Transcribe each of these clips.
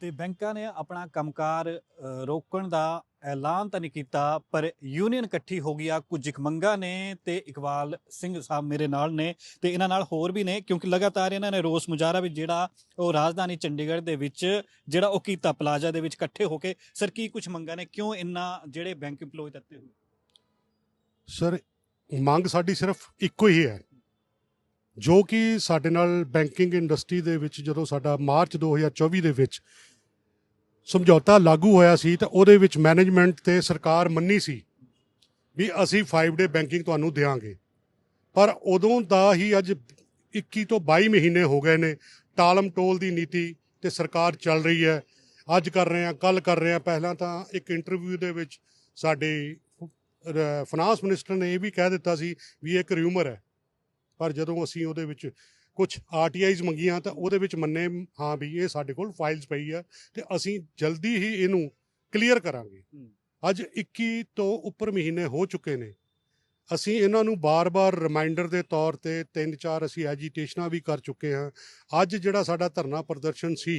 ਤੇ ਬੈਂਕਾਂ ਨੇ ਆਪਣਾ ਕੰਮਕਾਰ ਅ, ਰੋਕਣ ਦਾ ਐਲਾਨ ਤਾਂ ਨਹੀਂ ਕੀਤਾ ਪਰ ਯੂਨੀਅਨ ਇਕੱਠੀ ਹੋ ਗਈ ਆ। ਕੁਝ ਕੁ ਮੰਗਾਂ ਨੇ ਤੇ ਇਕਬਾਲ ਸਿੰਘ ਸਾਹਿਬ ਮੇਰੇ ਨਾਲ ਨੇ ਤੇ ਇਹਨਾਂ ਨਾਲ ਹੋਰ ਵੀ ਨੇ ਕਿਉਂਕਿ ਲਗਾਤਾਰ ਇਹਨਾਂ ਨੇ ਰੋਸ ਮੁਜ਼ਾਹਰਾ ਵੀ ਜਿਹੜਾ ਉਹ ਰਾਜਧਾਨੀ ਚੰਡੀਗੜ੍ਹ ਦੇ ਵਿੱਚ ਜਿਹੜਾ ਉਹ ਕੀਤਾ ਪਲਾਜ਼ਾ ਦੇ ਵਿੱਚ ਇਕੱਠੇ ਹੋ ਕੇ। ਸਰ ਕੀ ਕੁਝ ਮੰਗਾਂ ਨੇ? ਕਿਉਂ ਇੰਨਾ ਜਿਹੜੇ ਬੈਂਕ EMPLOYE ਦਿੱਤੇ ਹੋਏ? ਸਰ ਮੰਗ ਸਾਡੀ ਸਿਰਫ ਇੱਕੋ ਹੀ ਹੈ ਜੋ ਕਿ ਸਾਡੇ ਨਾਲ ਬੈਂਕਿੰਗ ਇੰਡਸਟਰੀ ਦੇ ਵਿੱਚ ਜਦੋਂ ਸਾਡਾ ਮਾਰਚ 2024 ਦੇ ਵਿੱਚ ਸਮਝੌਤਾ ਲਾਗੂ ਹੋਇਆ ਸੀ ਤਾਂ ਉਹਦੇ ਵਿੱਚ ਮੈਨੇਜਮੈਂਟ ਤੇ ਸਰਕਾਰ ਮੰਨੀ ਸੀ ਵੀ ਅਸੀਂ 5 ਡੇ ਬੈਂਕਿੰਗ ਤੁਹਾਨੂੰ ਦੇਵਾਂਗੇ ਪਰ ਉਦੋਂ ਦਾ ਹੀ ਅੱਜ 21 ਤੋਂ 22 ਮਹੀਨੇ ਹੋ ਗਏ ਨੇ, ਟਾਲਮ ਟੋਲ ਦੀ ਨੀਤੀ ਤੇ ਸਰਕਾਰ ਚੱਲ ਰਹੀ ਹੈ। ਅੱਜ ਕਰ ਰਹੇ ਹਾਂ ਕੱਲ ਕਰ ਰਹੇ ਹਾਂ। ਪਹਿਲਾਂ ਤਾਂ ਇੱਕ ਇੰਟਰਵਿਊ ਦੇ ਵਿੱਚ ਸਾਡੇ ਫਾਈਨਾਂਸ ਮਿਨਿਸਟਰ ਨੇ ਇਹ ਵੀ ਕਹਿ ਦਿੱਤਾ ਸੀ ਵੀ ਇਹ ਇੱਕ ਰਿਊਮਰ ਹੈ। ਪਰ ਜਦੋਂ ਅਸੀਂ ਉਹਦੇ ਵਿੱਚ ਕੁਝ ਆਰਟੀਆਈਜ਼ ਮੰਗੀਆਂ ਤਾਂ ਉਹਦੇ ਵਿੱਚ ਮੰਨੇ ਹਾਂ ਵੀ ਇਹ ਸਾਡੇ ਕੋਲ ਫਾਈਲਸ ਪਈ ਆ ਤੇ ਅਸੀਂ ਜਲਦੀ ਹੀ ਇਹਨੂੰ ਕਲੀਅਰ ਕਰਾਂਗੇ। ਅੱਜ 21 ਤੋਂ ਉੱਪਰ ਮਹੀਨੇ ਹੋ ਚੁੱਕੇ ਨੇ। ਅਸੀਂ ਇਹਨਾਂ ਨੂੰ ਬਾਰ-ਬਾਰ ਰਿਮਾਈਂਡਰ ਦੇ ਤੌਰ ਤੇ ਤਿੰਨ ਚਾਰ ਅਸੀਂ ਐਜੀਟੇਸ਼ਨਾਂ ਵੀ ਕਰ ਚੁੱਕੇ ਹਾਂ। ਅੱਜ ਜਿਹੜਾ ਸਾਡਾ ਧਰਨਾ ਪ੍ਰਦਰਸ਼ਨ ਸੀ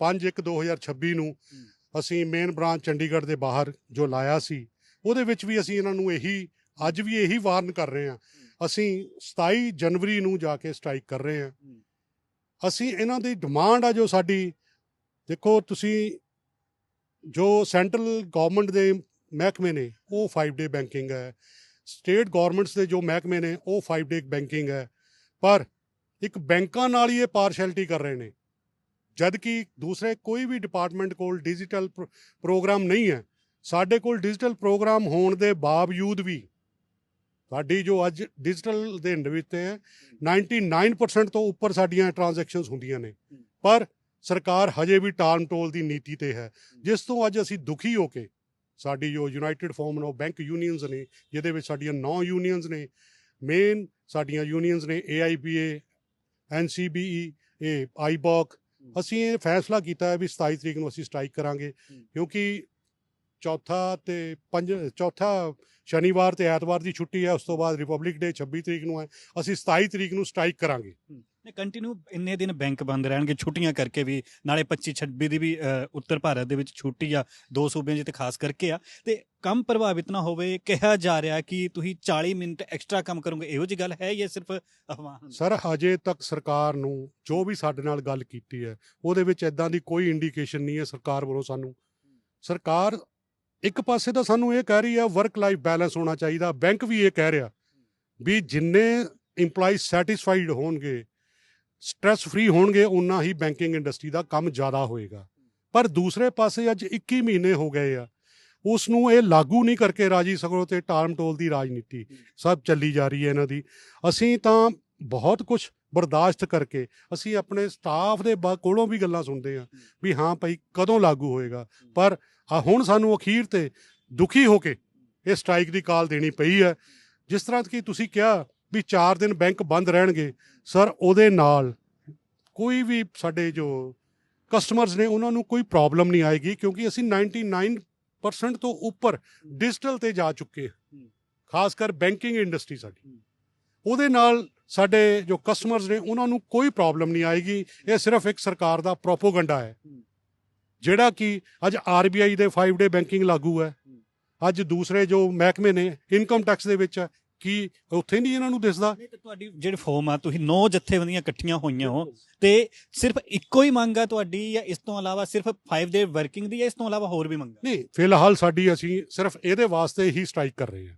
5/1/2026 ਨੂੰ ਅਸੀਂ ਮੇਨ ਬ੍ਰਾਂਚ ਚੰਡੀਗੜ੍ਹ ਦੇ ਬਾਹਰ ਜੋ ਲਾਇਆ ਸੀ ਉਹਦੇ ਵਿੱਚ ਵੀ ਅਸੀਂ ਇਹਨਾਂ ਨੂੰ ਇਹੀ ਅੱਜ ਵੀ ਇਹੀ ਵਾਰਨ ਕਰ ਰਹੇ ਹਾਂ। ਅਸੀਂ 27 ਜਨਵਰੀ ਨੂੰ ਜਾ ਕੇ ਸਟ੍ਰਾਈਕ ਕਰ ਰਹੇ ਹਾਂ। ਅਸੀਂ ਇਹਨਾਂ ਦੀ ਡਿਮਾਂਡ ਆ ਜੋ ਸਾਡੀ ਦੇਖੋ ਤੁਸੀਂ ਜੋ ਸੈਂਟਰਲ ਗਵਰਨਮੈਂਟ ਦੇ ਮਹਿਕਮੇ ਨੇ ਉਹ 5 ਡੇ ਬੈਂਕਿੰਗ ਹੈ। ਸਟੇਟ ਗਵਰਨਮੈਂਟਸ ਦੇ ਜੋ ਮਹਿਕਮੇ ਨੇ ਉਹ 5 ਡੇ ਬੈਂਕਿੰਗ ਹੈ। ਪਰ ਇੱਕ ਬੈਂਕਾਂ ਨਾਲ ਹੀ ਇਹ ਪਾਰਸ਼ੈਲਿਟੀ ਕਰ ਰਹੇ ਨੇ। ਜਦ ਕਿ ਦੂਸਰੇ ਕੋਈ ਵੀ ਡਿਪਾਰਟਮੈਂਟ ਕੋਲ ਡਿਜੀਟਲ ਪ੍ਰੋਗਰਾਮ ਨਹੀਂ ਹੈ। ਸਾਡੇ ਕੋਲ ਡਿਜੀਟਲ ਪ੍ਰੋਗਰਾਮ ਹੋਣ ਦੇ ਬਾਵਜੂਦ ਵੀ ਸਾਡੀ ਜੋ ਅੱਜ ਡਿਜੀਟਲ ਦੇ ਵਿੱਚ ਹੈ 99% ਤੋਂ ਉੱਪਰ ਸਾਡੀਆਂ ਟ੍ਰਾਂਜੈਕਸ਼ਨਸ ਹੁੰਦੀਆਂ ਨੇ। ਪਰ ਸਰਕਾਰ ਹਜੇ ਵੀ ਟਾਲਮ ਟੋਲ ਦੀ ਨੀਤੀ ਤੇ ਹੈ। ਜਿਸ ਤੋਂ ਅੱਜ ਅਸੀਂ ਦੁਖੀ ਹੋ ਕੇ ਸਾਡੀ ਜੋ United Forum of Bank Unions ਨੇ ਜਿਹਦੇ ਵਿੱਚ ਸਾਡੀਆਂ 9 ਯੂਨੀਅਨਸ ਨੇ ਮੇਨ ਸਾਡੀਆਂ ਯੂਨੀਅਨਸ ਨੇ AIBA NCBE ਇਹ ਆਈਬੌਕ ਅਸੀਂ ਇਹ ਫੈਸਲਾ ਕੀਤਾ ਹੈ ਵੀ 27 ਤਰੀਕ ਨੂੰ ਅਸੀਂ ਸਟ੍ਰਾਈਕ ਕਰਾਂਗੇ। ਕਿਉਂਕਿ ਚੌਥਾ ਤੇ ਪੰਜ ਚੌਥਾ ਸ਼ਨੀਵਾਰ ਤੇ ਐਤਵਾਰ ਦੀ ਛੁੱਟੀ ਹੈ ਉਸ ਤੋਂ ਬਾਅਦ ਰਿਪਬਲਿਕ ਡੇ 26 ਤਰੀਕ ਨੂੰ ਹੈ। ਅਸੀਂ 27 ਤਰੀਕ ਨੂੰ ਸਟ੍ਰਾਈਕ ਕਰਾਂਗੇ। ਨੇ ਕੰਟੀਨਿਊ ਇੰਨੇ ਦਿਨ ਬੈਂਕ ਬੰਦ ਰਹਿਣਗੇ ਛੁੱਟੀਆਂ ਕਰਕੇ ਵੀ ਨਾਲੇ 25 26 ਦੀ ਵੀ ਉੱਤਰ ਭਾਰਤ ਦੇ ਵਿੱਚ ਛੁੱਟੀ ਆ ਦੋ ਸੂਬਿਆਂ 'ਚ ਤੇ ਖਾਸ ਕਰਕੇ ਆ। ਤੇ ਕੰਮ ਪ੍ਰਭਾਵਿਤ ਨਾ ਹੋਵੇ ਕਿਹਾ ਜਾ ਰਿਹਾ ਕਿ ਤੁਸੀਂ 40 ਮਿੰਟ ਐਕਸਟਰਾ ਕੰਮ ਕਰੋਗੇ ਇਹੋ ਜੀ ਗੱਲ ਹੈ ਜਾਂ ਸਿਰਫ ਅਫਵਾਹ ਸਰ ਹਜੇ ਤੱਕ ਸਰਕਾਰ ਨੂੰ ਜੋ ਵੀ ਸਾਡੇ ਨਾਲ ਗੱਲ ਕੀਤੀ ਹੈ ਉਹਦੇ ਵਿੱਚ ਐਦਾਂ ਦੀ ਕੋਈ ਇੰਡੀਕੇਸ਼ਨ ਨਹੀਂ ਹੈ ਸਰਕਾਰ ਵੱਲੋਂ ਸਾਨੂੰ। ਸਰਕਾਰ ਇੱਕ ਪਾਸੇ ਤਾਂ ਸਾਨੂੰ ਇਹ ਕਹਿ ਰਹੀ ਆ ਵਰਕ ਲਾਈਫ ਬੈਲੈਂਸ ਹੋਣਾ ਚਾਹੀਦਾ। ਬੈਂਕ ਵੀ ਇਹ ਕਹਿ ਰਿਹਾ ਵੀ ਜਿੰਨੇ EMPLOYEES ਸੈਟੀਸਫਾਈਡ ਹੋਣਗੇ ਸਟ੍ਰੈਸ ਫ੍ਰੀ ਹੋਣਗੇ ਉਨਾ ਹੀ ਬੈਂਕਿੰਗ ਇੰਡਸਟਰੀ ਦਾ ਕੰਮ ਜ਼ਿਆਦਾ ਹੋਏਗਾ। ਪਰ ਦੂਸਰੇ ਪਾਸੇ ਅੱਜ 21 ਮਹੀਨੇ ਹੋ ਗਏ ਆ। ਉਸ ਨੂੰ ਇਹ ਲਾਗੂ ਨਹੀਂ ਕਰਕੇ ਰਾਜੀ ਸਗਰੋ ਤੇ ਟਾਲਮ ਟੋਲ ਦੀ ਰਾਜਨੀਤੀ ਸਭ ਚੱਲੀ ਜਾ ਰਹੀ ਹੈ ਇਹਨਾਂ ਦੀ। ਅਸੀਂ ਤਾਂ ਬਹੁਤ ਕੁਝ ਬਰਦਾਸ਼ਤ ਕਰਕੇ ਅਸੀਂ ਆਪਣੇ ਸਟਾਫ ਦੇ ਬਾ- ਕੋਲੋਂ ਵੀ ਗੱਲਾਂ ਸੁਣਦੇ ਹਾਂ ਵੀ ਹਾਂ ਭਾਈ ਕਦੋਂ ਲਾਗੂ ਹੋਏਗਾ। ਪਰ ਆ ਹੁਣ ਸਾਨੂੰ ਅਖੀਰ ਤੇ ਦੁਖੀ ਹੋ ਕੇ ਇਹ ਸਟ੍ਰਾਈਕ ਦੀ ਕਾਲ ਦੇਣੀ ਪਈ ਹੈ। ਜਿਸ ਤਰ੍ਹਾਂ ਕਿ ਤੁਸੀਂ ਕਿਹਾ ਵੀ 4 ਦਿਨ ਬੈਂਕ ਬੰਦ ਰਹਿਣਗੇ, ਸਰ ਉਹਦੇ ਨਾਲ ਕੋਈ ਵੀ ਸਾਡੇ ਜੋ ਕਸਟਮਰਸ ਨੇ ਉਹਨਾਂ ਨੂੰ ਕੋਈ ਪ੍ਰੋਬਲਮ ਨਹੀਂ ਆਏਗੀ ਕਿਉਂਕਿ ਅਸੀਂ 99% ਤੋਂ ਉੱਪਰ ਡਿਜੀਟਲ ਤੇ ਜਾ ਚੁੱਕੇ ਹਾਂ। ਖਾਸ ਕਰ ਬੈਂਕਿੰਗ ਇੰਡਸਟਰੀ ਸਾਡੀ। ਉਹਦੇ ਨਾਲ ਸਾਡੇ ਜੋ ਕਸਟਮਰਸ ਨੇ ਉਹਨਾਂ ਨੂੰ ਕੋਈ ਪ੍ਰੋਬਲਮ ਨਹੀਂ ਆਏਗੀ। ਇਹ ਸਿਰਫ ਇੱਕ ਸਰਕਾਰ ਦਾ ਪ੍ਰੋਪੋਗੰਡਾ ਹੈ। ਜਿਹੜਾ ਕਿ ਅੱਜ ਆਰਬੀਆਈ ਦੇ 5 ਡੇ ਬੈਂਕਿੰਗ ਲਾਗੂ ਹੈ। ਅੱਜ ਦੂਸਰੇ ਜੋ ਮਹਿਕਮੇ ਨੇ ਇਨਕਮ ਟੈਕਸ ਦੇ ਵਿੱਚ ਹੈ, ਕੀ ਉੱਥੇ ਨਹੀਂ ਇਹਨਾਂ ਨੂੰ ਦਿਸਦਾ? ਨਹੀਂ ਤੇ ਤੁਹਾਡੀ ਜਿਹੜੀ ਫੋਰਮ ਆ ਤੁਸੀਂ ਨੌ ਜਥੇਬੰਦੀਆਂ ਇਕੱਠੀਆਂ ਹੋਈਆਂ ਹੋ ਤੇ ਸਿਰਫ ਇੱਕੋ ਹੀ ਮੰਗ ਆ ਤੁਹਾਡੀ ਜਾਂ ਇਸ ਤੋਂ ਇਲਾਵਾ ਸਿਰਫ 5 ਡੇ ਵਰਕਿੰਗ ਦੀ ਜਾਂ ਇਸ ਤੋਂ ਇਲਾਵਾ ਹੋਰ ਵੀ ਮੰਗ ਨਹੀਂ ਫਿਲਹਾਲ ਸਾਡੀ ਅਸੀਂ ਸਿਰਫ ਇਹਦੇ ਵਾਸਤੇ ਹੀ ਸਟ੍ਰਾਈਕ ਕਰ ਰਹੇ ਹਾਂ।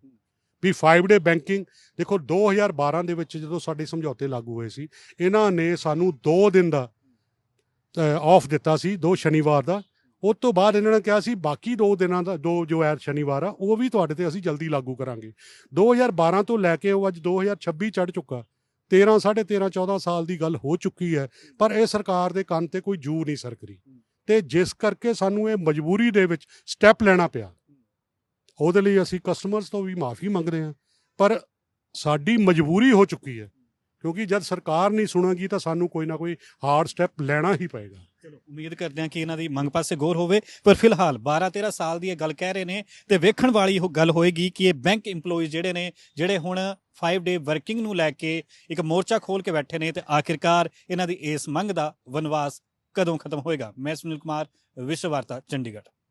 ਵੀ 5 ਡੇ ਬੈਂਕਿੰਗ ਦੇਖੋ 2012 ਦੇ ਵਿੱਚ ਜਦੋਂ ਸਾਡੇ ਸਮਝੌਤੇ ਲਾਗੂ ਹੋਏ ਸੀ ਇਹਨਾਂ ਨੇ ਸਾਨੂੰ 2 ਦਿਨ ਦਾ ਆਫ ਦਿੱਤਾ ਸੀ ਦੋ ਸ਼ਨੀਵਾਰ ਦਾ। ਉਸ ਤੋਂ ਬਾਅਦ ਇਹਨਾਂ ਨੇ ਕਿਹਾ ਸੀ ਬਾਕੀ ਦੋ ਦਿਨਾਂ ਦਾ ਦੋ ਜੋ ਐ ਸ਼ਨੀਵਾਰ ਆ, ਉਹ ਵੀ ਤੁਹਾਡੇ ਤੇ ਅਸੀਂ ਜਲਦੀ ਲਾਗੂ ਕਰਾਂਗੇ। 2012 ਤੋਂ ਲੈ ਕੇ ਉਹ ਅੱਜ 2026 ਚੜ ਚੁੱਕਾ। 13 13.5 14 ਸਾਲ ਦੀ ਗੱਲ ਹੋ ਚੁੱਕੀ ਹੈ, ਪਰ ਇਹ ਸਰਕਾਰ ਦੇ ਕੰਨ ਤੇ ਕੋਈ ਜੂ ਨਹੀਂ ਸਰਕਰੀ ਤੇ ਜਿਸ ਕਰਕੇ ਸਾਨੂੰ ਇਹ ਮਜਬੂਰੀ ਦੇ ਵਿੱਚ ਸਟੈਪ ਲੈਣਾ ਪਿਆ। ਉਹਦੇ ਲਈ ਅਸੀਂ ਕਸਟਮਰਸ ਤੋਂ ਵੀ ਮਾਫੀ ਮੰਗਦੇ ਹਾਂ, ਪਰ ਸਾਡੀ ਮਜਬੂਰੀ ਹੋ ਚੁੱਕੀ ਹੈ। ਕਿਉਂਕਿ ਜਦ ਸਰਕਾਰ ਨਹੀਂ ਸੁਣੇਗੀ ਤਾਂ ਸਾਨੂੰ ਕੋਈ ਨਾ ਕੋਈ ਹਾਰਡ ਸਟੈਪ ਲੈਣਾ ਹੀ ਪਏਗਾ। ਚਲੋ, ਉਮੀਦ ਕਰਦੇ ਹਾਂ ਕਿ ਇਹਨਾਂ ਦੀ ਮੰਗ ਪਾਸੇ ਗੌਰ ਹੋਵੇ, ਪਰ ਫਿਲਹਾਲ 12 13 ਸਾਲ ਦੀ ਇਹ ਗੱਲ ਕਹਿ ਰਹੇ ਨੇ ਤੇ ਵੇਖਣ ਵਾਲੀ ਉਹ ਗੱਲ ਹੋਏਗੀ ਕਿ ਇਹ ਬੈਂਕ EMPLOYEES ਜਿਹੜੇ ਨੇ, ਜਿਹੜੇ ਹੁਣ 5 ਡੇ ਵਰਕਿੰਗ ਨੂੰ ਲੈ ਕੇ ਇੱਕ ਮੋਰਚਾ ਖੋਲ ਕੇ ਬੈਠੇ ਨੇ ਤੇ ਆਖਿਰਕਾਰ ਇਹਨਾਂ ਦੀ ਇਸ ਮੰਗ ਦਾ ਵਨਵਾਸ ਕਦੋਂ ਖਤਮ ਹੋਏਗਾ? ਮੈਂ ਸੁਨੀਲ ਕੁਮਾਰ, ਵਿਸ਼ਵ ਵਾਰਤਾ, ਚੰਡੀਗੜ੍ਹ।